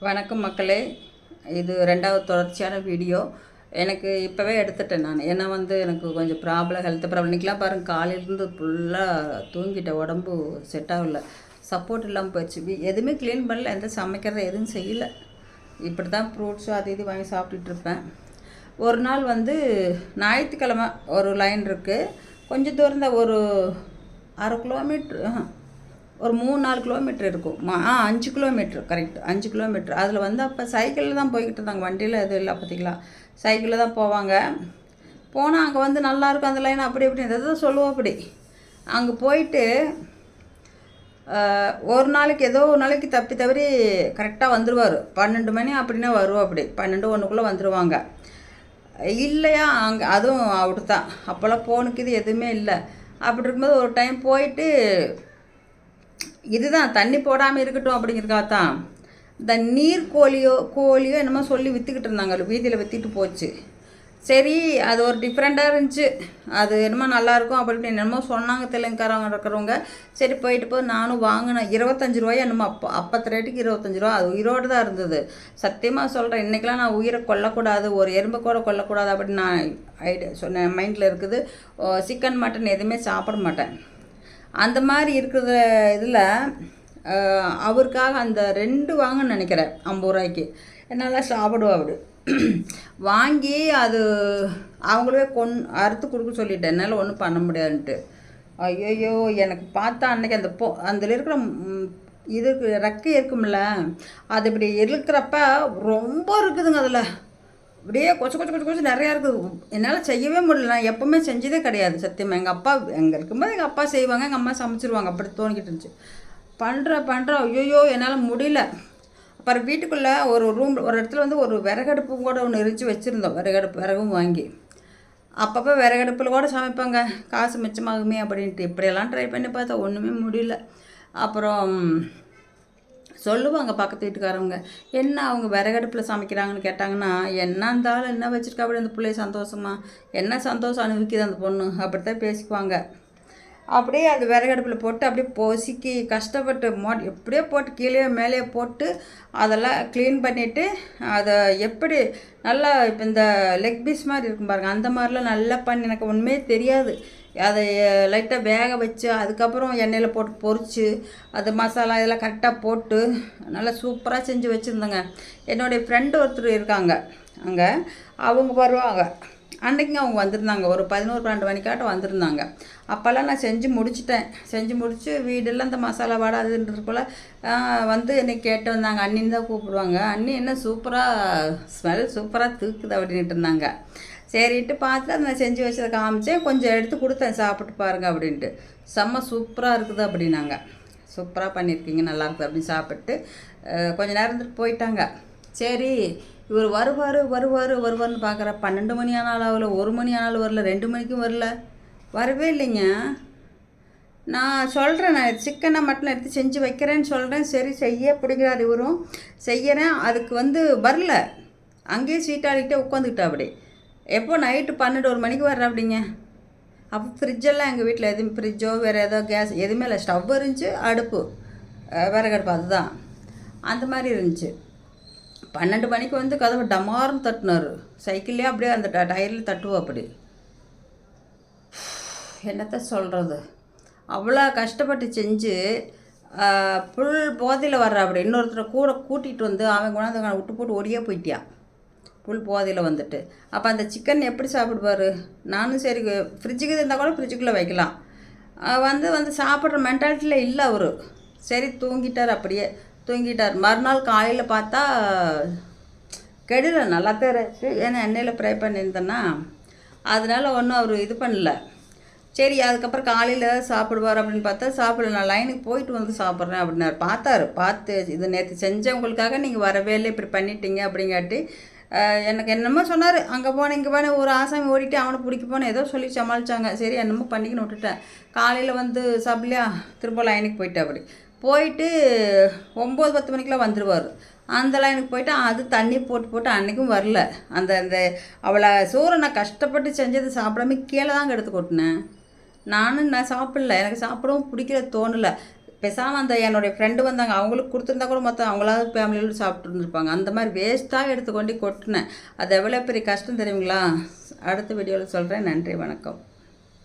வணக்கம் மக்களே. இது ரெண்டாவது தொடர்ச்சியான வீடியோ. எனக்கு இப்போவே எடுத்துட்டேன் நான். ஏன்னா வந்து எனக்கு கொஞ்சம் ப்ராப்ளம் ஹெல்த் ப்ராப்ளம் இன்றைக்கெலாம் பாருங்கள் காலையிலேருந்து ஃபுல்லாக தூங்கிட்டேன். உடம்பு செட் ஆகல. சப்போர்ட் இல்லாமல் போயிடுச்சு. வீ- எதுவுமே க்ளீன் பண்ணல. எந்த சமைக்கிறது எதுவும் செய்யலை. இப்படி தான் ஃப்ரூட்ஸும் அது இது வாங்கி சாப்பிட்டுட்ருப்பேன் ஒரு நாள் வந்து ஞாயிற்றுக்கிழமை ஒரு லைன் இருக்குது கொஞ்சம் தூரம் தான் ஒரு அரை கிலோமீட்ரு ஒரு மூணு நாலு கிலோமீட்டர் இருக்கும். மா- ஆ அஞ்சு கிலோமீட்ரு கரெக்ட் அஞ்சு கிலோமீட்ரு அதில் வந்து அப்போ சைக்கிளில் தான் போய்கிட்டு இருந்தாங்க. வண்டியில் எதுவும் இல்லை பார்த்தீங்களா சைக்கிளில் தான் போவாங்க. போனால் அங்கே வந்து நல்லாயிருக்கும் அந்த லைன் அப்படி இப்படி எதாவது சொல்லுவோம் அப்படி. அங்கே போயிட்டு ஒரு நாளைக்கு ஏதோ ஒரு நாளைக்கு தப்பி தவறி கரெக்டாக வந்துடுவார் பன்னெண்டு மணி அப்படின்னா வருவோம் அப்படி. பன்னெண்டு ஒன்றுக்குள்ளே வந்துடுவாங்க இல்லையா? அங்கே அதுவும் அவுட்டு தான் அப்போல்லாம் ஃபோனுக்கு இது எதுவுமே இல்லை. அப்படி இருக்கும்போது ஒரு டைம் போயிட்டு இதுதான் தண்ணி போடாமல் இருக்கட்டும் அப்படிங்கிறதுக்காக தான் இந்த நீர் கோழியோ கோழியோ என்னமோ சொல்லி விற்றுக்கிட்டு இருந்தாங்க. வீதியில் விற்றுட்டு போச்சு. சரி அது ஒரு டிஃப்ரெண்ட்டாக இருந்துச்சு. அது என்னமோ நல்லாயிருக்கும் அப்படி இப்படி என்னமோ சொன்னாங்க தெலுங்குக்காரங்க இருக்கிறவங்க. சரி போயிட்டு போய் நானும் வாங்கினேன். இருபத்தஞ்சி ரூபாய் என்னமோ அப்போ அப்பத்து ரேட்டுக்கு இருபத்தஞ்சி ரூபா அது உயிரோடு தான் இருந்தது. சத்தியமாக சொல்கிறேன் இன்றைக்கெலாம் நான் உயிரை கொல்லக்கூடாது ஒரு எறும்பு கூட கொல்லக்கூடாது அப்படின்னு நான் ஐடியா சொன்னேன். மைண்டில் இருக்குது. சிக்கன் மட்டன் எதுவுமே சாப்பிட மாட்டேன். அந்த மாதிரி இருக்கிற இதில் அவருக்காக அந்த ரெண்டு வாங்கன்னு நினைக்கிறேன் ஐம்பது ரூபாய்க்கு. என்னால் சாப்பிடுவா அப்படி வாங்கி அது அவங்களே கொன் அறுத்து கொடுக்க சொல்லிட்டேன். என்னால் ஒன்றும் பண்ண முடியாதுன்ட்டு. ஐயோ எனக்கு பார்த்தா அன்னைக்கு அந்த பொ அதில் இருக்கிற இதுக்கு ரெக்கை இருக்கும்ல அது இப்படி இருக்கிறப்ப ரொம்ப இருக்குதுங்க அதில். அப்படியே கொச்ச கொச்ச கொச்ச கொச்ச நிறையா இருக்குது. என்னால் செய்யவே முடியல. நான் எப்போவுமே செஞ்சதே கிடையாது சத்தியமாக எங்கள் அப்பா எங்கே இருக்கும்போது எங்கள் அப்பா செய்வாங்க எங்கள் அம்மா சமைச்சிருவாங்க. அப்படி தோணிக்கிட்டு இருந்துச்சு. பண்ணுற பண்ணுற ஐயோ என்னால் முடியல. அப்புறம் வீட்டுக்குள்ளே ஒரு ரூம் ஒரு இடத்துல வந்து ஒரு விறகடுப்பு கூட ஒன்று எரிச்சு வச்சுருந்தோம். விறகடுப்பு விறகும் வாங்கி. அப்பப்போ விறகடுப்பில் கூட சமைப்பாங்க. காசு மிச்சமாகுமே அப்படின்ட்டு. இப்படியெல்லாம் ட்ரை பண்ணி பார்த்தா ஒன்றுமே முடியல. அப்புறம் சொல்லுவாங்க பக்கத்து வீட்டுக்காரவங்க. என்ன அவங்க விறகடுப்பில் சமைக்கிறாங்கன்னு கேட்டாங்கன்னா என்ன இருந்தாலும் என்ன வச்சுருக்கா அப்படி அந்த பிள்ளை சந்தோஷமா? என்ன சந்தோஷம் அனுபவிக்குது அந்த பொண்ணு? அப்படித்தான் பேசிக்குவாங்க. அப்படியே அந்த விறகடுப்பில் போட்டு அப்படியே பொசுக்கி கஷ்டப்பட்டு மோ எப்படியோ போட்டு கீழே மேலே போட்டு அதெல்லாம் க்ளீன் பண்ணிவிட்டு அதை எப்படி நல்லா இப்போ இந்த லெக் பீஸ் மாதிரி இருக்கும் பாருங்க அந்த மாதிரிலாம் நல்லா பண்ணி எனக்கு ஒன்றுமே தெரியாது. அதை லைட்டாக வேக வச்சு அதுக்கப்புறம் எண்ணெயில் போட்டு பொரிச்சு அது மசாலா இதெல்லாம் கரெக்டாக போட்டு நல்லா சூப்பராக செஞ்சு வச்சுருந்தேங்க. என்னுடைய ஃப்ரெண்டு ஒருத்தர் இருக்காங்க. அங்கே அவங்க வருவாங்க. அன்றைக்குங்க அவங்க வந்திருந்தாங்க. ஒரு பதினோரு பன்னெண்டு மணிக்காட்டம் வந்திருந்தாங்க. அப்போல்லாம் நான் செஞ்சு முடிச்சிட்டேன். செஞ்சு முடித்து வீடெல்லாம் இந்த மசாலா வாடை அதுன்றதுக்குள்ள வந்து என்னை கேட்டு வந்தாங்க. அண்ணின்னு தான் கூப்பிடுவாங்க. அண்ணி என்ன சூப்பராக ஸ்மெல் சூப்பராக தூக்குது அப்படின்ட்டு இருந்தாங்க. சரின்ட்டு பார்த்து அதை நான் செஞ்சு வச்சதை காமிச்சேன். கொஞ்சம் எடுத்து கொடுத்தேன். சாப்பிட்டு பாருங்கள் அப்படின்ட்டு. செம்ம சூப்பராக இருக்குது அப்படின்னாங்க. சூப்பராக பண்ணியிருக்கீங்க. நல்லா இருக்குது அப்படின்னு சாப்பிட்டு கொஞ்சம் கொஞ்ச நேரம் இருந்துட்டு போயிட்டாங்க. சரி இவர் வருவார் வருவார் வருவார்னு பார்க்குற பன்னெண்டு மணி ஆனாலும் ஆகல ஒரு மணி ஆனாலும் வரல ரெண்டு மணிக்கும் வரல. வரவே இல்லைங்க. நான் சொல்கிறேன் நான் சிக்கனை மட்டன் எடுத்து செஞ்சு வைக்கிறேன்னு சொல்கிறேன் சரி செய்ய பிடிக்கிறார் இவரும். செய்கிறேன் அதுக்கு வந்து வரல. அங்கேயே சீட்டாடிக்கிட்டே உட்காந்துக்கிட்டா அப்படி. எப்போ நைட்டு பன்னெண்டு ஒரு மணிக்கு வர்ற அப்படிங்க? அப்போ ஃப்ரிட்ஜெல்லாம் எங்கள் வீட்டில் எதுவும் ஃப்ரிட்ஜோ வேறு ஏதோ கேஸ் எதுவுமே இல்லை. ஸ்டவ் இருந்துச்சு அடுப்பு. விறகடுப்பு அதுதான். அந்த மாதிரி இருந்துச்சு. பன்னெண்டு மணிக்கு வந்து கதவை டமார்னு தட்டினார். சைக்கிள்லேயே அப்படியே அந்த ட டயரில் தட்டுவோம் அப்படி. என்னத்த சொல்கிறது அவ்வளோ கஷ்டப்பட்டு செஞ்சு புல் போதையில் வர்ற அப்படி இன்னொருத்தரை கூட கூட்டிகிட்டு வந்து அவன் கொண்டாந்து விட்டு போட்டு ஓடியே போயிட்டியான் புல் போதையில் வந்துட்டு. அப்போ அந்த சிக்கன் எப்படி சாப்பிடுவார்? நானும் சரி ஃப்ரிட்ஜுக்கு இருந்தால் கூட ஃப்ரிட்ஜுக்குள்ளே வைக்கலாம். வந்து வந்து சாப்பிட்ற மென்டாலிட்டியில் இல்லை அவர். சரி தூங்கிட்டார் அப்படியே. தூங்கிட்டார். மறுநாள் காலையில் பார்த்தா கெடுல நல்லா தான் ஏன்னா எண்ணெயில் ஃப்ரை பண்ணியிருந்தேன்னா அதனால் ஒன்றும் அவர் இது பண்ணல. சரி அதுக்கப்புறம் காலையில் சாப்பிடுவார் அப்படின்னு பார்த்தா சாப்பிடல நான் லைனுக்கு போயிட்டு வந்து சாப்பிட்றேன் அப்படின்னாரு. பார்த்தாரு. பார்த்து இது நேற்று செஞ்சவங்களுக்காக நீங்கள் வரவே இல்லை இப்படி பண்ணிட்டீங்க அப்படிங்காட்டி எனக்கு என்னமோ சொன்னார். அங்கே போனேன் இங்கே போனேன் ஒரு ஆசாமி ஓடிட்டு அவனை பிடிக்க போனேன். ஏதோ சொல்லி சமாளிச்சாங்க. சரி என்னமோ பண்ணிக்கின்னு விட்டுட்டேன். காலையில் வந்து சாப்பிடலையா திரும்ப லைனுக்கு போயிட்டேன் அப்படி. போயிட்டு ஒம்பது பத்து மணிக்கெலாம் வந்துடுவார் அந்த லைனுக்கு போயிட்டு அது தண்ணி போட்டு போட்டு அன்றைக்கும் வரல. அந்த அந்த அவளை சோறு நான் கஷ்டப்பட்டு செஞ்சது சாப்பிடாம கீழே தாங்க எடுத்து கொட்டினேன். நானும் நான் சாப்பிடல. எனக்கு சாப்பிடவும் பிடிக்கல தோணலை. பேசாமல் அந்த என்னுடைய ஃப்ரெண்டு வந்தாங்க. அவங்களுக்கு கொடுத்துருந்தா கூட மொத்தம் அவங்களாவது ஃபேமிலியோடு சாப்பிட்டு இருந்திருப்பாங்க. அந்த மாதிரி வேஸ்ட்டாக எடுத்து கொண்டு கொட்டினேன். அது எவ்வளோ பெரிய கஷ்டம் தெரியுங்களா? அடுத்த வீடியோவில் சொல்கிறேன் நன்றி வணக்கம்.